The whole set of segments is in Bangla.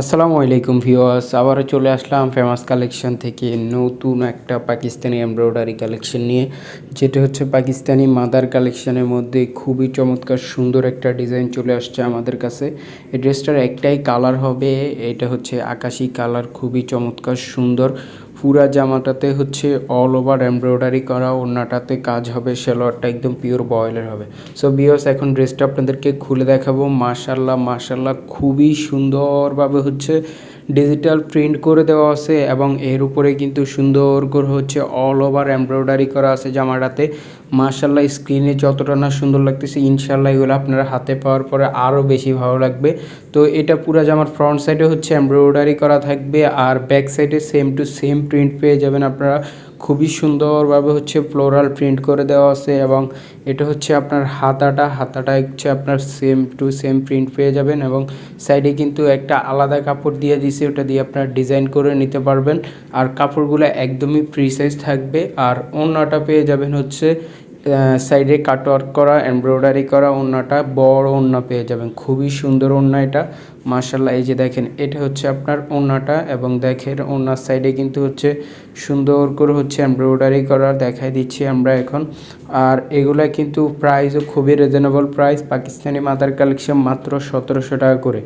আসসালামু আলাইকুম ভিওয়ার্স আবারও চলে আসলাম ফেমাস কালেকশন থেকে নতুন একটা পাকিস্তানি এমব্রয়ডারি কালেকশন নিয়ে, যেটা হচ্ছে পাকিস্তানি মাদার কালেকশনের মধ্যে খুবই চমৎকার সুন্দর একটা ডিজাইন চলে আসছে আমাদের কাছে। এই ড্রেসটার একটাই কালার হবে, এটা হচ্ছে আকাশি কালার, খুবই চমৎকার সুন্দর। পুরা জামাটাতে হচ্ছে অল ওভার এমব্রয়ডারি করা, ওড়নাটাতে কাজ হবে, সেলোয়ারটা একদম পিওর বয়েলের হবে। সো বিয়স এখন ড্রেসটা আপনাদেরকে খুলে দেখাবো। মার্শাল্লাহ মার্শাল্লাহ খুবই সুন্দরভাবে হচ্ছে ডিজিটাল প্রিন্ট করে দেওয়া আছে এবং এর উপরে কিন্তু সুন্দর করে হচ্ছে অল ওভার এমব্রয়ডারি করা আছে জামাটাতে। মার্শাল্লাহ স্ক্রিনে যতটা না সুন্দর লাগতেছে ইনশাল্লাহ এগুলো আপনারা হাতে পাওয়ার পরে আরও বেশি ভালো লাগবে। তো এটা পুরো জামার ফ্রন্ট সাইডে হচ্ছে এমব্রয়ডারি করা থাকবে আর ব্যাক সাইডে সেম টু সেম প্রিন্ট পেয়ে যাবেন আপনারা। খুবই সুন্দরভাবে হচ্ছে ফ্লোরাল প্রিন্ট করে দেওয়া আছে এবং এটা হচ্ছে আপনার হাতাটা হাতাটা হচ্ছে আপনার সেম টু সেম প্রিন্ট পেয়ে যাবেন এবং সাইডে কিন্তু একটা আলাদা কাপড় দিয়ে দিছে, ওটা দিয়ে আপনার ডিজাইন করে নিতে পারবেন। আর কাপড়গুলো একদমই ফ্রি সাইজ থাকবে। আর অন্যটা পেয়ে যাবেন হচ্ছে সাইডে কাটওয়ার্ক করা এমব্রয়ডারি করা ওড়নাটা, বড় ওড়না পেয়ে যাবেন। খুবই সুন্দর ওড়না এটা। মার্শাল্লাহ এই যে দেখেন, এটা হচ্ছে আপনার ওড়নাটা এবং দেখেন ওড়নার সাইডে কিন্তু হচ্ছে সুন্দর করে হচ্ছে এমব্রয়ডারি করা দেখাই দিচ্ছি আমরা এখন। আর এগুলা কিন্তু প্রাইসও খুবই reasonable price Pakistani mother collection মাত্র সতেরোশো টাকা করে।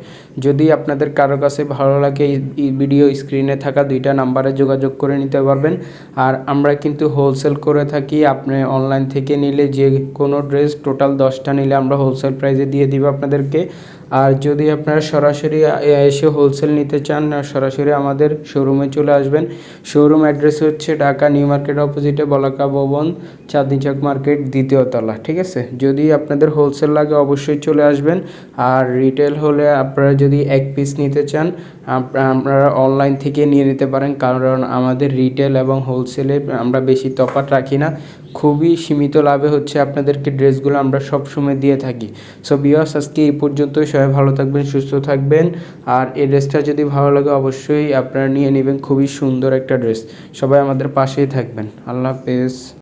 যদি আপনাদের কারও কাছে ভালো লাগে, এই ভিডিও স্ক্রিনে থাকা দুইটা নাম্বারে যোগাযোগ করে নিতে পারবেন। আর আমরা কিন্তু হোলসেল করে থাকি, আপনি অনলাইন থেকে নিলে যে কোনো ড্রেস টোটাল দশটা নিলে আমরা হোলসেল প্রাইসে দিয়ে দিব আপনাদেরকে। আর যদি আপনারা সরাসরি এসে হোলসেল নিতে চান না সরাসরি আমাদের শোরুমে চলে আসবেন। শোরুম অ্যাড্রেস হচ্ছে ঢাকা নিউ মার্কেট অপোজিটে বলাকা ভবন চাঁদনি চক মার্কেট, দ্বিতীয় তলা, ঠিক আছে? যদি আপনাদের হোলসেল লাগে, অবশ্যই চলে আসবেন। আর রিটেল হলে আপনারা যদি এক পিস নিতে চান আপনারা অনলাইন থেকে নিয়ে নিতে পারেন, কারণ আমাদের রিটেল এবং হোলসেলে আমরা বেশি তফাৎ রাখি না। খুবই সীমিত লাভে হচ্ছে আপনাদেরকে ড্রেসগুলো আমরা সব সময় দিয়ে থাকি। সো বিয়াস আজকে এই পর্যন্তই। সবাই ভালো থাকবেন, সুস্থ থাকবেন। আর এই ড্রেসটা যদি ভালো লাগে, অবশ্যই আপনারা নিয়ে নেবেন। খুবই সুন্দর একটা ড্রেস। সবাই আমাদের পাশেই থাকবেন। আল্লাহ হাফেজ।